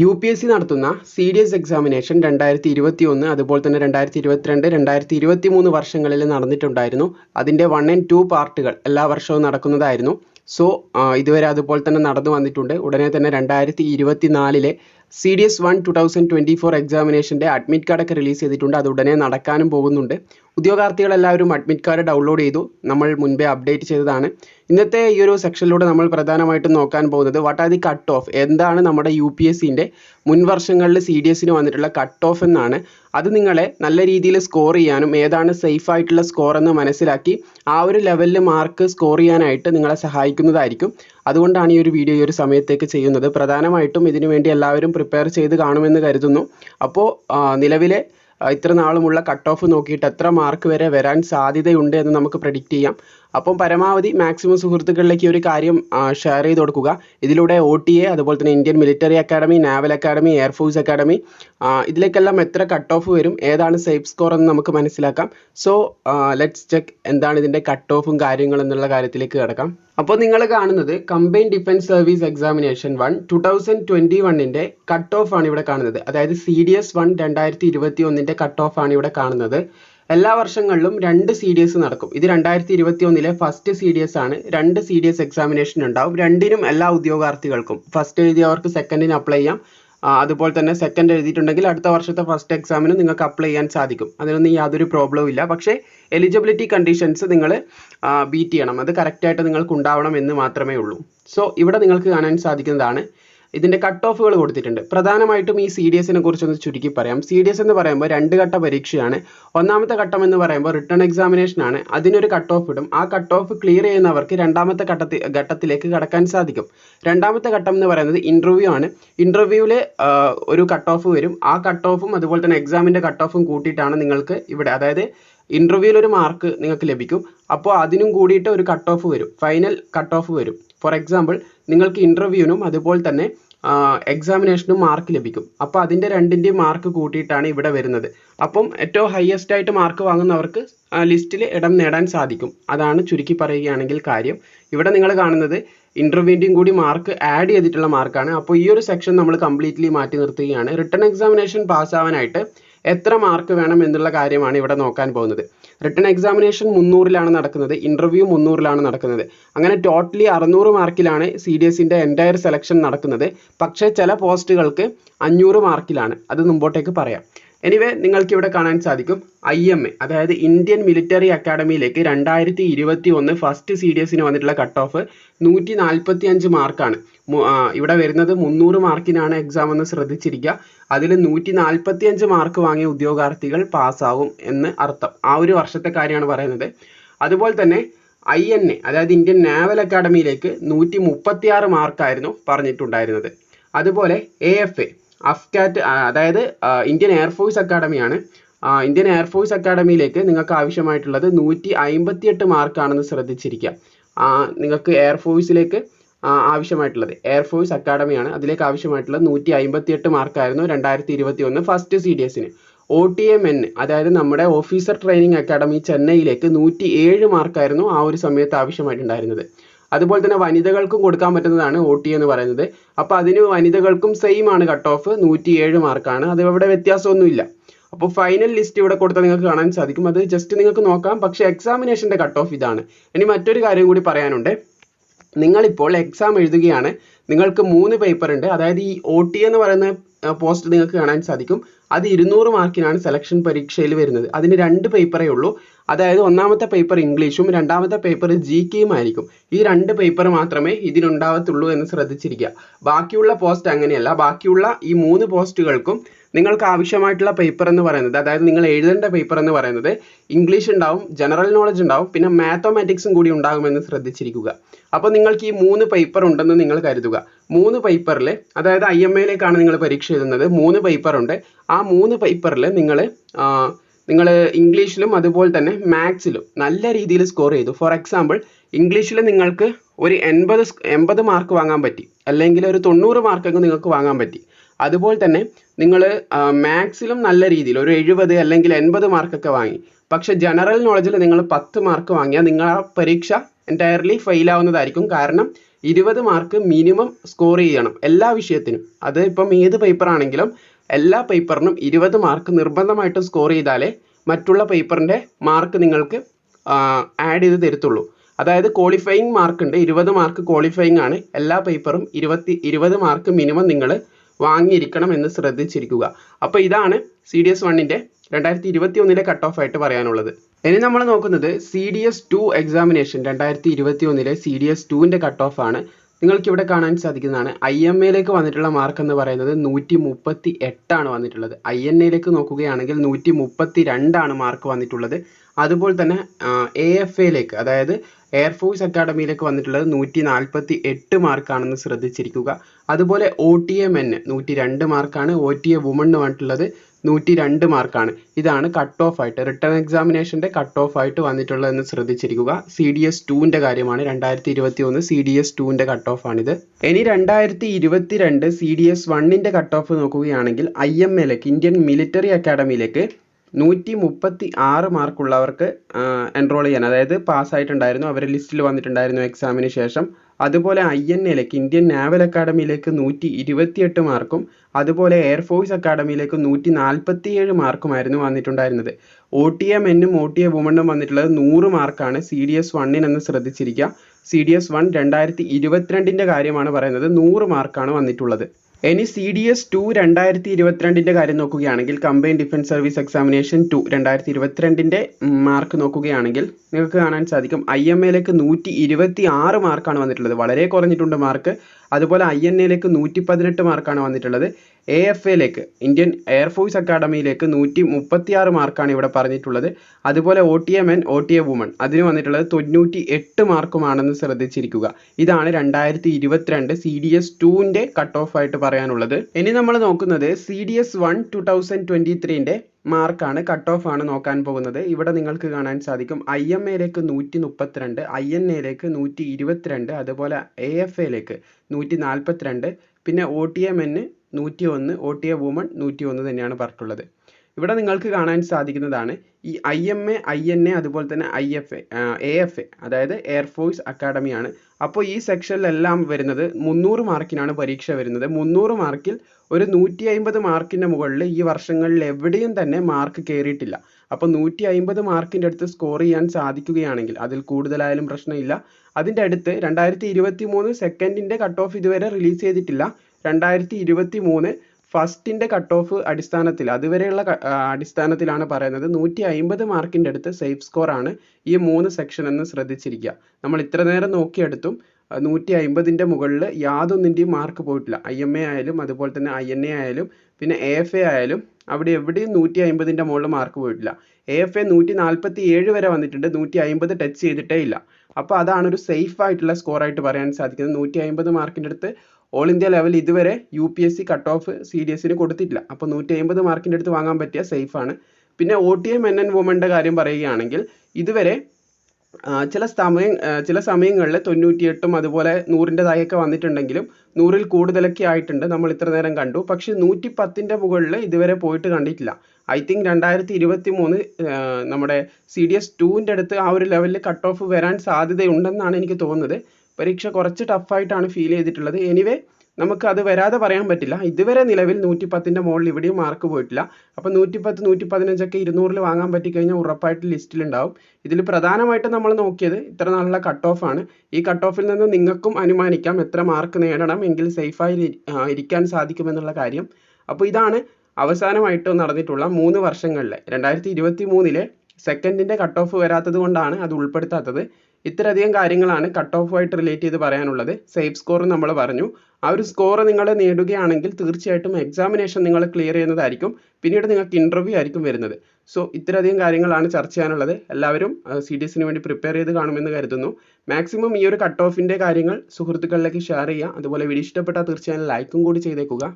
U P S C നടത്തുന്ന C D S examination രണ്ടായിരത്തി ഇരുപത്തി ഒന്ന് അതുപോലെ തന്നെ രണ്ടായിരത്തി ഇരുപത്തിരണ്ട് രണ്ടായിരത്തി ഇരുപത്തി മൂന്ന് വർഷങ്ങളിൽ നടന്നിട്ടുണ്ടായിരുന്നു. അതിന്റെ വൺ ആൻഡ് ടു പാർട്ടുകൾ എല്ലാ വർഷവും നടക്കുന്നതായിരുന്നു. സോ ഇതുവരെ അതുപോലെ തന്നെ നടന്നു വന്നിട്ടുണ്ട്. ഉടനെ തന്നെ രണ്ടായിരത്തി ഇരുപത്തി നാലിലെ C D S one two thousand twenty four എക്സാമിനേഷന്റെ admit കാർഡൊക്കെ റിലീസ് ചെയ്തിട്ടുണ്ട്. അത് ഉടനെ നടക്കാനും പോകുന്നുണ്ട്. ഉദ്യോഗാർത്ഥികളെല്ലാവരും അഡ്മിറ്റ് കാർഡ് ഡൗൺലോഡ് ചെയ്തു. നമ്മൾ മുൻപേ അപ്ഡേറ്റ് ചെയ്തതാണ്. ഇന്നത്തെ ഈ ഒരു സെക്ഷനിലൂടെ നമ്മൾ പ്രധാനമായിട്ടും നോക്കാൻ പോകുന്നത് what are the cut off എന്താണ് നമ്മുടെ യു പി എസ് സിന്റെ മുൻ വർഷങ്ങളിൽ സി ഡി എസിന് വന്നിട്ടുള്ള കട്ട് ഓഫ് എന്നാണ്. അത് നിങ്ങളെ നല്ല രീതിയിൽ സ്കോർ ചെയ്യാനും ഏതാണ് സേഫ് ആയിട്ടുള്ള സ്കോർ എന്ന് മനസ്സിലാക്കി ആ ഒരു ലെവലിൽ മാർക്ക് സ്കോർ ചെയ്യാനായിട്ട് നിങ്ങളെ സഹായിക്കുന്നതായിരിക്കും. അതുകൊണ്ടാണ് ഈ ഒരു വീഡിയോ ഈ ഒരു സമയത്തേക്ക് ചെയ്യുന്നത്. പ്രധാനമായിട്ടും ഇതിനു വേണ്ടി എല്ലാവരും പ്രിപ്പയർ ചെയ്ത് കാണുമെന്ന് കരുതുന്നു. അപ്പോൾ നിലവിലെ ഇത്ര നാളുമുള്ള കട്ട് ഓഫ് നോക്കിയിട്ട് എത്ര മാർക്ക് വരെ വരാൻ സാധ്യതയുണ്ട് എന്ന് നമുക്ക് പ്രഡിക്റ്റ് ചെയ്യാം. അപ്പം പരമാവധി മാക്സിമം സുഹൃത്തുക്കളിലേക്ക് ഒരു കാര്യം ഷെയർ ചെയ്ത് കൊടുക്കുക. ഇതിലൂടെ ഒ ടി എ അതുപോലെ തന്നെ Indian military academy naval academy air force academy ഇതിലേക്കെല്ലാം എത്ര കട്ട് ഓഫ് വരും ഏതാണ് സേഫ് സ്കോർ എന്ന് നമുക്ക് മനസ്സിലാക്കാം. സോ ലെറ്റ്സ് ചെക്ക് എന്താണ് ഇതിന്റെ കട്ട് ഓഫും കാര്യങ്ങളും എന്നുള്ള കാര്യത്തിലേക്ക് കിടക്കാം. അപ്പോൾ നിങ്ങൾ കാണുന്നത് combine defence service examination one two thousand twenty വണ്ണിന്റെ കട്ട് ഓഫ് ആണ് ഇവിടെ കാണുന്നത്. അതായത് സി ഡി എസ് വൺ രണ്ടായിരത്തി ഇരുപത്തി ഒന്നിന്റെ കട്ട് ഓഫ് ആണ് ഇവിടെ കാണുന്നത്. എല്ലാ വർഷങ്ങളിലും രണ്ട് സി ഡി എസ് നടക്കും. ഇത് രണ്ടായിരത്തി ഇരുപത്തി ഒന്നിലെ ഫസ്റ്റ് സി ഡി എസ് ആണ്. രണ്ട് സി ഡി എസ് എക്സാമിനേഷൻ ഉണ്ടാവും. രണ്ടിനും എല്ലാ ഉദ്യോഗാർത്ഥികൾക്കും. ഫസ്റ്റ് എഴുതിയവർക്ക് സെക്കൻഡിന് അപ്ലൈ ചെയ്യാം. അതുപോലെ തന്നെ സെക്കൻഡ് എഴുതിയിട്ടുണ്ടെങ്കിൽ അടുത്ത വർഷത്തെ ഫസ്റ്റ് എക്സാമിന് നിങ്ങൾക്ക് അപ്ലൈ ചെയ്യാൻ സാധിക്കും. അതിനൊന്നും യാതൊരു പ്രോബ്ലവും ഇല്ല. പക്ഷേ എലിജിബിലിറ്റി കണ്ടീഷൻസ് നിങ്ങൾ ബീറ്റ് ചെയ്യണം. അത് കറക്റ്റായിട്ട് നിങ്ങൾക്ക് ഉണ്ടാവണം എന്ന് മാത്രമേ ഉള്ളൂ. സോ ഇവിടെ നിങ്ങൾക്ക് കാണാൻ സാധിക്കുന്നതാണ് ഇതിന്റെ കട്ട് ഓഫുകൾ കൊടുത്തിട്ടുണ്ട്. പ്രധാനമായിട്ടും ഈ സി ഡി എസിനെ കുറിച്ചൊന്ന് ചുരുക്കി പറയാം. സി ഡി എസ് എന്ന് പറയുമ്പോൾ രണ്ട് ഘട്ട പരീക്ഷയാണ്. ഒന്നാമത്തെ ഘട്ടം എന്ന് പറയുമ്പോൾ റിട്ടേൺ എക്സാമിനേഷൻ ആണ്. അതിനൊരു കട്ട് ഓഫ് ഇടും. ആ കട്ട് ഓഫ് ക്ലിയർ ചെയ്യുന്നവർക്ക് രണ്ടാമത്തെ ഘട്ടത്തിൽ ഘട്ടത്തിലേക്ക് കടക്കാൻ സാധിക്കും. രണ്ടാമത്തെ ഘട്ടം എന്ന് പറയുന്നത് ഇന്റർവ്യൂ ആണ്. ഇന്റർവ്യൂവിൽ ഒരു കട്ട് ഓഫ് വരും. ആ കട്ട് ഓഫും അതുപോലെ തന്നെ എക്സാമിന്റെ കട്ട് ഓഫും കൂട്ടിയിട്ടാണ് നിങ്ങൾക്ക് ഇവിടെ അതായത് ഇന്റർവ്യൂവിൽ ഒരു മാർക്ക് നിങ്ങൾക്ക് ലഭിക്കും. അപ്പോൾ അതിനും കൂടിയിട്ട് ഒരു കട്ട് ഓഫ് വരും. ഫൈനൽ കട്ട് ഓഫ് വരും. ഫോർ എക്സാമ്പിൾ നിങ്ങൾക്ക് ഇന്റർവ്യൂവിനും അതുപോലെ തന്നെ എക്സാമിനേഷനും മാർക്ക് ലഭിക്കും. അപ്പോൾ അതിന്റെ രണ്ടിന്റെയും മാർക്ക് കൂട്ടിയിട്ടാണ് ഇവിടെ വരുന്നത്. അപ്പം ഏറ്റവും ഹയസ്റ്റ് ആയിട്ട് മാർക്ക് വാങ്ങുന്നവർക്ക് ലിസ്റ്റിൽ ഇടം നേടാൻ സാധിക്കും. അതാണ് ചുരുക്കി പറയുകയാണെങ്കിൽ കാര്യം. ഇവിടെ നിങ്ങൾ കാണുന്നത് ഇന്റർവ്യൂവിന്റെയും കൂടി മാർക്ക് ആഡ് ചെയ്തിട്ടുള്ള മാർക്കാണ് അപ്പോൾ ഈ ഒരു സെക്ഷൻ നമ്മൾ കംപ്ലീറ്റ്ലി മാറ്റി നിർത്തുകയാണ്. റിട്ടേൺ എക്സാമിനേഷൻ പാസ്സാവാനായിട്ട് എത്ര മാർക്ക് വേണം എന്നുള്ള കാര്യമാണ് ഇവിടെ നോക്കാൻ പോകുന്നത്. റിട്ടേൺ എക്സാമിനേഷൻ മുന്നൂറിലാണ് നടക്കുന്നത്. ഇന്റർവ്യൂ മുന്നൂറിലാണ് നടക്കുന്നത്. അങ്ങനെ ടോട്ടലി അറുന്നൂറ് മാർക്കിലാണ് സി ഡി എസിന്റെ എന്റയർ സെലക്ഷൻ നടക്കുന്നത്. പക്ഷേ ചില പോസ്റ്റുകൾക്ക് അഞ്ഞൂറ് മാർക്കിലാണ്. അത് മുമ്പോട്ടേക്ക് പറയാം. എനിവേ നിങ്ങൾക്ക് ഇവിടെ കാണാൻ സാധിക്കും. ഐ എം എ അതായത് ഇന്ത്യൻ മിലിറ്ററി അക്കാഡമിയിലേക്ക് രണ്ടായിരത്തി ഇരുപത്തി ഒന്ന് ഫസ്റ്റ് സി ഡി എസിന് വന്നിട്ടുള്ള കട്ട് ഓഫ് നൂറ്റി നാൽപ്പത്തി അഞ്ച് മാർക്കാണ്. ഇവിടെ വരുന്നത് മുന്നൂറ് മാർക്കിനാണ് എക്സാം എന്ന് ശ്രദ്ധിച്ചിരിക്കുക. അതിൽ നൂറ്റി നാൽപ്പത്തി അഞ്ച് മാർക്ക് വാങ്ങിയ ഉദ്യോഗാർത്ഥികൾ പാസ്സാവും എന്ന് അർത്ഥം. ആ ഒരു വർഷത്തെ കാര്യമാണ് പറയുന്നത്. അതുപോലെ തന്നെ ഐ എൻ എ അതായത് ഇന്ത്യൻ നാവൽ അക്കാഡമിയിലേക്ക് നൂറ്റി മുപ്പത്തി ആറ് മാർക്കായിരുന്നു പറഞ്ഞിട്ടുണ്ടായിരുന്നത്. അതുപോലെ എ എഫ് എ അഫ്കാറ്റ് അതായത് ഇന്ത്യൻ എയർഫോഴ്സ് അക്കാഡമിയാണ് ഇന്ത്യൻ എയർഫോഴ്സ് അക്കാഡമിയിലേക്ക് നിങ്ങൾക്ക് ആവശ്യമായിട്ടുള്ളത് നൂറ്റി അമ്പത്തിയെട്ട് മാർക്കാണെന്ന് ശ്രദ്ധിച്ചിരിക്കുക. നിങ്ങൾക്ക് എയർഫോഴ്സിലേക്ക് ആവശ്യമായിട്ടുള്ളത്. എയർഫോഴ്സ് അക്കാഡമിയാണ് അതിലേക്ക് ആവശ്യമായിട്ടുള്ളത് നൂറ്റി അമ്പത്തിയെട്ട് മാർക്കായിരുന്നു രണ്ടായിരത്തി ഇരുപത്തി ഒന്ന് ഫസ്റ്റ് സി ഡി എസിന് ഒ ടി എം എൻ അതായത് നമ്മുടെ ഓഫീസർ ട്രെയിനിങ് അക്കാഡമി ചെന്നൈയിലേക്ക് നൂറ്റി ഏഴ് മാർക്കായിരുന്നു ആ ഒരു സമയത്ത് ആവശ്യമായിട്ടുണ്ടായിരുന്നത്. അതുപോലെ തന്നെ വനിതകൾക്കും കൊടുക്കാൻ പറ്റുന്നതാണ് ഒ ടി എന്ന് പറയുന്നത്. അപ്പോൾ അതിന് വനിതകൾക്കും സെയിം ആണ് കട്ട് ഓഫ് നൂറ്റി ഏഴ് മാർക്കാണ്. അത് ഇവിടെ വ്യത്യാസമൊന്നുമില്ല. അപ്പോൾ ഫൈനൽ ലിസ്റ്റ് ഇവിടെ കൊടുത്താൽ നിങ്ങൾക്ക് കാണാൻ സാധിക്കും. അത് ജസ്റ്റ് നിങ്ങൾക്ക് നോക്കാം. പക്ഷേ എക്സാമിനേഷന്റെ കട്ട് ഓഫ് ഇതാണ്. ഇനി മറ്റൊരു കാര്യം കൂടി പറയാനുണ്ട്. നിങ്ങളിപ്പോൾ എക്സാം എഴുതുകയാണ്. നിങ്ങൾക്ക് മൂന്ന് പേപ്പർ ഉണ്ട്. അതായത് ഈ ഒ ടി എന്ന് പറയുന്ന പോസ്റ്റ് നിങ്ങൾക്ക് കാണാൻ സാധിക്കും. അത് ഇരുന്നൂറ് മാർക്കിനാണ് സെലക്ഷൻ പരീക്ഷയിൽ വരുന്നത്. അതിന് രണ്ട് പേപ്പറേ ഉള്ളൂ. അതായത് ഒന്നാമത്തെ പേപ്പർ ഇംഗ്ലീഷും രണ്ടാമത്തെ പേപ്പർ ജി കെയും ആയിരിക്കും. ഈ രണ്ട് പേപ്പർ മാത്രമേ ഇതിനുണ്ടാവത്തുള്ളൂ എന്ന് ശ്രദ്ധിച്ചിരിക്കുക. ബാക്കിയുള്ള പോസ്റ്റ് അങ്ങനെയല്ല. ബാക്കിയുള്ള ഈ മൂന്ന് പോസ്റ്റുകൾക്കും നിങ്ങൾക്ക് ആവശ്യമായിട്ടുള്ള പേപ്പർ എന്ന് പറയുന്നത് അതായത് നിങ്ങൾ എഴുതേണ്ട പേപ്പർ എന്ന് പറയുന്നത് ഇംഗ്ലീഷ് ഉണ്ടാവും ജനറൽ നോളജ് ഉണ്ടാവും പിന്നെ മാത്തമാറ്റിക്സും കൂടി ഉണ്ടാകുമെന്ന് ശ്രദ്ധിച്ചിരിക്കുക. അപ്പോൾ നിങ്ങൾക്ക് ഈ മൂന്ന് പേപ്പർ ഉണ്ടെന്ന് നിങ്ങൾ കരുതുക. മൂന്ന് പേപ്പറിൽ അതായത് ഐ എം എയിലേക്കാണ് നിങ്ങൾ പരീക്ഷ എഴുതുന്നത്. മൂന്ന് പേപ്പർ ഉണ്ട്. ആ മൂന്ന് പേപ്പറിൽ നിങ്ങൾ നിങ്ങൾ ഇംഗ്ലീഷിലും അതുപോലെ തന്നെ മാത്സിലും നല്ല രീതിയിൽ സ്കോർ ചെയ്തു. ഫോർ എക്സാമ്പിൾ ഇംഗ്ലീഷിൽ നിങ്ങൾക്ക് ഒരു എൺപത് എൺപത് മാർക്ക് വാങ്ങാൻ പറ്റി. അല്ലെങ്കിൽ ഒരു തൊണ്ണൂറ് മാർക്കൊക്കെ നിങ്ങൾക്ക് വാങ്ങാൻ പറ്റി. അതുപോലെ തന്നെ നിങ്ങൾ മാത്സിലും നല്ല രീതിയിൽ ഒരു എഴുപത് അല്ലെങ്കിൽ എൺപത് മാർക്കൊക്കെ വാങ്ങി. പക്ഷെ ജനറൽ നോളജിൽ നിങ്ങൾ പത്ത് മാർക്ക് വാങ്ങിയാൽ നിങ്ങൾ ആ പരീക്ഷ എന്റയർലി ഫെയിൽ ആവുന്നതായിരിക്കും. കാരണം ഇരുപത് മാർക്ക് മിനിമം സ്കോർ ചെയ്യണം എല്ലാ വിഷയത്തിനും. അത് ഇപ്പം ഏത് പേപ്പർ ആണെങ്കിലും എല്ലാ പേപ്പറിനും ഇരുപത് മാർക്ക് നിർബന്ധമായിട്ടും സ്കോർ ചെയ്താലേ മറ്റുള്ള പേപ്പറിന്റെ മാർക്ക് നിങ്ങൾക്ക് ആഡ് ചെയ്ത് തരത്തുള്ളൂ. അതായത് ക്വാളിഫയിങ് മാർക്ക് ഉണ്ട്. ഇരുപത് മാർക്ക് ക്വാളിഫയിങ് ആണ്. എല്ലാ പേപ്പറും ഇരുപത്തി ഇരുപത് മാർക്ക് മിനിമം നിങ്ങൾ വാങ്ങിയിരിക്കണം എന്ന് ശ്രദ്ധിച്ചിരിക്കുക. അപ്പോൾ ഇതാണ് സി ഡി എസ് വണ്ണിന്റെ രണ്ടായിരത്തി ഇരുപത്തി ഒന്നിലെ കട്ട് ഓഫ് ആയിട്ട് പറയാനുള്ളത്. ഇനി നമ്മൾ നോക്കുന്നത് C D S two examination രണ്ടായിരത്തി ഇരുപത്തി ഒന്നിലെ സി ഡി എസ് ടുവിന്റെ കട്ട് ഓഫ് ആണ്. നിങ്ങൾക്ക് ഇവിടെ കാണാൻ സാധിക്കുന്നതാണ് ഐ എം എയിലേക്ക് വന്നിട്ടുള്ള മാർക്ക് എന്ന് പറയുന്നത് നൂറ്റി മുപ്പത്തി എട്ടാണ് വന്നിട്ടുള്ളത് ഐ എൻ എയിലേക്ക് നോക്കുകയാണെങ്കിൽ നൂറ്റി മുപ്പത്തി രണ്ടാണ് മാർക്ക് വന്നിട്ടുള്ളത്. അതുപോലെ തന്നെ എ എഫ് എയിലേക്ക് അതായത് എയർഫോഴ്സ് അക്കാഡമിയിലേക്ക് വന്നിട്ടുള്ളത് നൂറ്റി നാൽപ്പത്തി എട്ട് മാർക്കാണെന്ന് ശ്രദ്ധിച്ചിരിക്കുക. അതുപോലെ ഒ ടി എം എന്ന് നൂറ്റി രണ്ട് മാർക്കാണ് ഒ ടി എ വുമണിന് വന്നിട്ടുള്ളത് നൂറ്റി രണ്ട് മാർക്കാണ്. ഇതാണ് കട്ട് ഓഫ് ആയിട്ട് റിട്ടേൺ എക്സാമിനേഷന്റെ കട്ട് ഓഫ് ആയിട്ട് വന്നിട്ടുള്ളതെന്ന് ശ്രദ്ധിച്ചിരിക്കുക. സി ഡി എസ് ടുവിന്റെ കാര്യമാണ് രണ്ടായിരത്തി ഇരുപത്തി ഒന്ന് സി ഡി എസ് ടുവിന്റെ കട്ട് ഓഫ് ആണിത്. ഇനി രണ്ടായിരത്തി ഇരുപത്തി രണ്ട് സി ഡി എസ് വണ്ണിന്റെ കട്ട് ഓഫ് നോക്കുകയാണെങ്കിൽ ഐ എം എയിലേക്ക് ഇന്ത്യൻ മിലിറ്ററി അക്കാഡമിയിലേക്ക് നൂറ്റി മുപ്പത്തി ആറ് മാർക്കുള്ളവർക്ക് എൻറോൾ ചെയ്യാൻ അതായത് പാസ്സായിട്ടുണ്ടായിരുന്നു. അവരെ ലിസ്റ്റിൽ വന്നിട്ടുണ്ടായിരുന്നു എക്സാമിന് ശേഷം. അതുപോലെ ഐ എൻ എയിലേക്ക് ഇന്ത്യൻ നാവൽ അക്കാഡമിയിലേക്ക് നൂറ്റി ഇരുപത്തിയെട്ട് മാർക്കും അതുപോലെ എയർഫോഴ്സ് അക്കാഡമിയിലേക്ക് നൂറ്റി നാൽപ്പത്തിയേഴ് മാർക്കുമായിരുന്നു വന്നിട്ടുണ്ടായിരുന്നത്. ഒ ടി എ മെന്നും ഒ ടി എ വുമണ്ണും വന്നിട്ടുള്ളത് നൂറ് മാർക്കാണ് സി ഡി എസ് വണ്ണിനെന്ന് ശ്രദ്ധിച്ചിരിക്കുക. സി ഡി എസ് വൺ രണ്ടായിരത്തി ഇരുപത്തിരണ്ടിന്റെ കാര്യമാണ് പറയുന്നത്. നൂറ് മാർക്കാണ് വന്നിട്ടുള്ളത്. ഇനി സി ഡി എസ് ടു രണ്ടായിരത്തി ഇരുപത്തിരണ്ടിന്റെ കാര്യം നോക്കുകയാണെങ്കിൽ combine defence service examination two രണ്ടായിരത്തി ഇരുപത്തിരണ്ടിന്റെ മാർക്ക് നോക്കുകയാണെങ്കിൽ നിങ്ങൾക്ക് കാണാൻ സാധിക്കും. ഐ എം എയിലേക്ക് നൂറ്റി ഇരുപത്തി ആറ് മാർക്കാണ് വന്നിട്ടുള്ളത്. വളരെ കുറഞ്ഞിട്ടുണ്ട് മാർക്ക് അതുപോലെ ഐ എൻ എയിലേക്ക് നൂറ്റി പതിനെട്ട് മാർക്കാണ് വന്നിട്ടുള്ളത്. എ എഫ് എയിലേക്ക് ഇന്ത്യൻ എയർഫോഴ്സ് അക്കാഡമിയിലേക്ക് നൂറ്റി മുപ്പത്തി ആറ് മാർക്കാണ് ഇവിടെ പറഞ്ഞിട്ടുള്ളത്. അതുപോലെ O T A men O T A woman അതിന് വന്നിട്ടുള്ളത് തൊണ്ണൂറ്റി എട്ട് മാർക്കുമാണെന്ന് ശ്രദ്ധിച്ചിരിക്കുക. ഇതാണ് രണ്ടായിരത്തി ഇരുപത്തിരണ്ട് സി ഡി എസ് ടുവിന്റെ കട്ട് ഓഫ് ആയിട്ട് പറയാനുള്ളത്. ഇനി നമ്മൾ നോക്കുന്നത് C D S one two thousand twenty ത്രീന്റെ മാർക്കാണ് കട്ട് ഓഫ് ആണ് നോക്കാൻ പോകുന്നത്. ഇവിടെ നിങ്ങൾക്ക് കാണാൻ സാധിക്കും ഐ എം എയിലേക്ക് നൂറ്റി മുപ്പത്തിരണ്ട് ഐ എൻ എയിലേക്ക് നൂറ്റി ഇരുപത്തിരണ്ട് അതുപോലെ എ എഫ് എയിലേക്ക് നൂറ്റി നാൽപ്പത്തിരണ്ട് പിന്നെ ഒ ടി എം എന്ന് നൂറ്റി ഒന്ന് ഒ ടി എ വുമൺ നൂറ്റി ഒന്ന് തന്നെയാണ് പറഞ്ഞിട്ടുള്ളത്. ഇവിടെ നിങ്ങൾക്ക് കാണാൻ സാധിക്കുന്നതാണ് ഈ I M A I N A അതുപോലെ തന്നെ I F A A F A അതായത് എയർഫോഴ്സ് അക്കാഡമിയാണ് അപ്പോൾ ഈ സെക്ഷനിലെല്ലാം വരുന്നത് മുന്നൂറ് മാർക്കിനാണ് പരീക്ഷ വരുന്നത്. മുന്നൂറ് മാർക്കിൽ ഒരു നൂറ്റി അയിമ്പത് മാർക്കിന്റെ മുകളിൽ ഈ വർഷങ്ങളിൽ എവിടെയും തന്നെ മാർക്ക് കയറിയിട്ടില്ല അപ്പോൾ നൂറ്റി അയിമ്പത് മാർക്കിന്റെ അടുത്ത് സ്കോർ ചെയ്യാൻ സാധിക്കുകയാണെങ്കിൽ അതിൽ കൂടുതലായാലും പ്രശ്നമില്ല. അതിന്റെ അടുത്ത് രണ്ടായിരത്തി ഇരുപത്തി മൂന്ന് സെക്കൻഡിന്റെ കട്ട് ഓഫ് ഇതുവരെ റിലീസ് ചെയ്തിട്ടില്ല. രണ്ടായിരത്തി ഇരുപത്തി മൂന്ന് ഫസ്റ്റിന്റെ കട്ട് ഓഫ് അടിസ്ഥാനത്തിൽ അതുവരെയുള്ള അടിസ്ഥാനത്തിലാണ് പറയുന്നത് നൂറ്റി അയിമ്പത് മാർക്കിന്റെ അടുത്ത് സേഫ് സ്കോർ ആണ് ഈ മൂന്ന് സെക്ഷൻ എന്ന് ശ്രദ്ധിച്ചിരിക്കുക. നമ്മൾ ഇത്ര നേരം നോക്കിയെടുത്തും നൂറ്റി അയിമ്പതിന്റെ മുകളിൽ യാതൊന്നിന്റെയും മാർക്ക് പോയിട്ടില്ല. ഐ എം എ ആയാലും അതുപോലെ തന്നെ ഐ എൻ എ ആയാലും പിന്നെ എ എഫ് എ ആയാലും അവിടെ എവിടെയും നൂറ്റി അയിമ്പതിന്റെ മുകളിൽ മാർക്ക് പോയിട്ടില്ല. എ എഫ് എ നൂറ്റി നാൽപ്പത്തി ഏഴ് വരെ വന്നിട്ടുണ്ട് നൂറ്റി അമ്പത് ടച്ച് ചെയ്തിട്ടേ ഇല്ല. അപ്പോൾ അതാണ് ഒരു സേഫ് ആയിട്ടുള്ള സ്കോർ ആയിട്ട് പറയാൻ സാധിക്കുന്നത്. നൂറ്റി അയിമ്പത് മാർക്കിന്റെ അടുത്ത് ഓൾ ഇന്ത്യ ലെവൽ ഇതുവരെ U P S C cut off C D എസിന് കൊടുത്തിട്ടില്ല. അപ്പോൾ നൂറ്റി അമ്പത് മാർക്കിന്റെ അടുത്ത് വാങ്ങാൻ പറ്റിയ സേഫ് ആണ്. പിന്നെ O T M N N വുമന്റെ കാര്യം പറയുകയാണെങ്കിൽ ഇതുവരെ ചില സമയം ചില സമയങ്ങളിൽ തൊണ്ണൂറ്റിയെട്ടും അതുപോലെ നൂറിന്റെ താഴെയൊക്കെ വന്നിട്ടുണ്ടെങ്കിലും നൂറിൽ കൂടുതലൊക്കെ ആയിട്ടുണ്ട്. നമ്മൾ ഇത്ര നേരം കണ്ടു. പക്ഷേ നൂറ്റി പത്തിന്റെ മുകളിൽ ഇതുവരെ പോയിട്ട് കണ്ടിട്ടില്ല. ഐ തിങ്ക് രണ്ടായിരത്തി ഇരുപത്തി മൂന്ന് നമ്മുടെ സി ഡി എസ് ടുവിന്റെ അടുത്ത് ആ ഒരു ലെവലിൽ കട്ട് ഓഫ് വരാൻ സാധ്യതയുണ്ടെന്നാണ് എനിക്ക് തോന്നുന്നത്. പരീക്ഷ കുറച്ച് ടഫായിട്ടാണ് ഫീൽ ചെയ്തിട്ടുള്ളത്. എനിവേ നമുക്ക് അത് വരാതെ പറയാൻ പറ്റില്ല. ഇതുവരെ നിലവിൽ നൂറ്റി പത്തിന്റെ മുകളിൽ ഇവിടെയും മാർക്ക് പോയിട്ടില്ല. അപ്പോൾ നൂറ്റി പത്ത് നൂറ്റി പതിനഞ്ചൊക്കെ ഇരുന്നൂറിൽ വാങ്ങാൻ പറ്റിക്കഴിഞ്ഞാൽ ഉറപ്പായിട്ട് ലിസ്റ്റിലുണ്ടാവും ഇതിൽ പ്രധാനമായിട്ടും നമ്മൾ നോക്കിയത് ഇത്ര നാളുള്ള കട്ട് ഓഫ് ആണ്. ഈ കട്ട് ഓഫിൽ നിന്ന് നിങ്ങൾക്കും അനുമാനിക്കാം എത്ര മാർക്ക് നേടണം എങ്കിൽ സേഫായി ഇരിക്കാൻ സാധിക്കുമെന്നുള്ള കാര്യം. അപ്പോൾ ഇതാണ് അവസാനമായിട്ട് നടന്നിട്ടുള്ള മൂന്ന് വർഷങ്ങളിലെ രണ്ടായിരത്തി ഇരുപത്തി മൂന്നിലെ സെക്കൻഡിന്റെ കട്ട് ഓഫ് വരാത്തത് കൊണ്ടാണ് അത് ഉൾപ്പെടുത്താത്തത്. ഇത്രയധികം കാര്യങ്ങളാണ് കട്ട് ഓഫുമായിട്ട് റിലേറ്റ് ചെയ്ത് പറയാനുള്ളത്. സേഫ് സ്കോർ നമ്മൾ പറഞ്ഞു. ആ ഒരു സ്കോർ നിങ്ങൾ നേടുകയാണെങ്കിൽ തീർച്ചയായിട്ടും എക്സാമിനേഷൻ നിങ്ങൾ ക്ലിയർ ചെയ്യുന്നതായിരിക്കും. പിന്നീട് നിങ്ങൾക്ക് ഇന്റർവ്യൂ ആയിരിക്കും വരുന്നത്. സോ ഇത്രയധികം കാര്യങ്ങളാണ് ചർച്ച ചെയ്യാനുള്ളത്. എല്ലാവരും സി ഡി എസിന് വേണ്ടി പ്രിപ്പയർ ചെയ്ത് കാണുമെന്ന് കരുതുന്നു. മാക്സിമം ഈ ഒരു കട്ട് ഓഫിന്റെ കാര്യങ്ങൾ സുഹൃത്തുക്കളിലേക്ക് ഷെയർ ചെയ്യുക. അതുപോലെ വീഡിയോ ഇഷ്ടപ്പെട്ടാൽ തീർച്ചയായും ലൈക്കും കൂടി ചെയ്തേക്കുക.